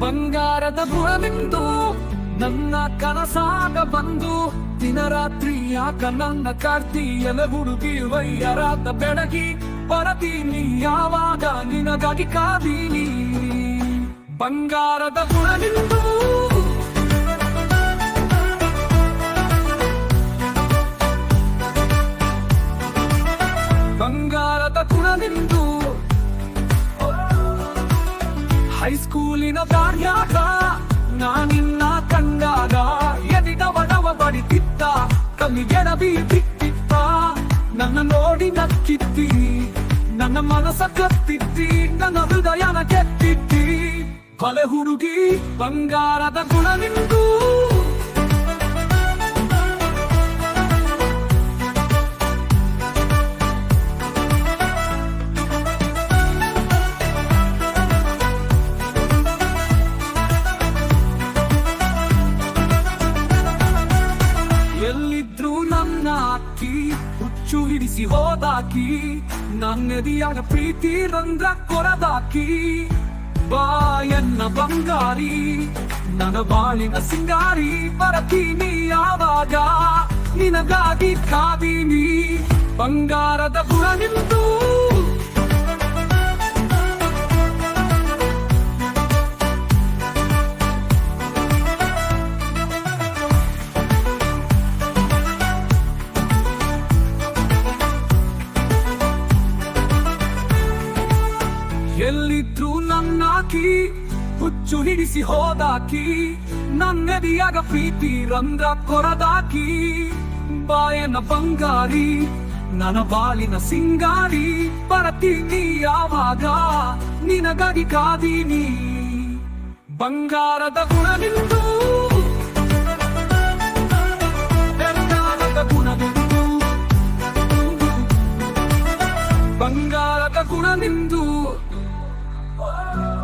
ಬಂಗಾರದ ಗುಣವಿಂದು ನನ್ನ ಕನಸಾಗ ಬಂದು ದಿನ ರಾತ್ರಿ ಯಾಕ ನನ್ನ ಕಾರ್ತಿ ಎಲೆ ಹುಡುಗಿ ವೈಯರಾತ ಬೆಳಗಿ ಬರತೀನಿ ಯಾವಾಗ ನಿನಗಾಗಿ ಕಾದೀನಿ? ಬಂಗಾರದ ಗುಣವಿಂದು ಹೈಸ್ಕೂಲಿನ ದಾರ್ಯಾಗ ನಾನಿನ್ನ ಕಂಡಾಗ ಎದಿದವನವ ಬಡಿತಿದ್ದ ಕಲಿಗೆಡಬಿ ಬಿಟ್ಟಿತ್ತ. ನನ್ನ ನೋಡಿ ನಕ್ಕಿದ್ದಿ, ನನ್ನ ಮನಸ ಕತ್ತಿದ್ದಿ, ನನ್ನ ಹೃದಯನ ಕೆತ್ತಿದ್ದಿ. ಕೊಲೆ ಹುಡುಗಿ ಬಂಗಾರದ ಗುಣ ನಿಂದು ಅಕ್ಕಿ ಹುಚ್ಚು ಹಿಡಿಸಿ ಹೋದಾಕಿ ನನ್ನೆದಿಯಾಗ ಪ್ರೀತಿ ರಂಧ್ರ ಕೊರದಾಕಿ. ಬಾಯನ್ನ ಬಂಗಾರಿ, ನನ್ನ ಬಾಳಿನ ಸಿಂಗಾರಿ, ಬರತೀನಿ ಯಾವಾಗ ನಿನಗಾಗಿ ಕಾದೀನಿ. ಬಂಗಾರದ ಗುಣ ನಿಂತು ಎಲ್ಲಿದ್ರು ನನ್ನಾಕಿ, ಹುಚ್ಚು ಹಿಡಿಸಿ ಹೋದಾಕಿ, ನನ್ನೆದಿಯಾಗ ಪ್ರೀತಿ ರಂಧ್ರ ಕೊರದಾಕಿ. ಬಾಯನ ಬಂಗಾರಿ, ನನ್ನ ಬಾಳಿನ ಸಿಂಗಾರಿ ಬರತೀನಿ ಯಾವಾಗ, ನಿನಗಾಗಿ ಕಾದೀನಿ. ಬಂಗಾರದ ಗುಣವಿಂದು ಬಂಗಾರದ ಗುಣವಿಂದು ಬಂಗಾರದ ಗುಣ ನಿಂದು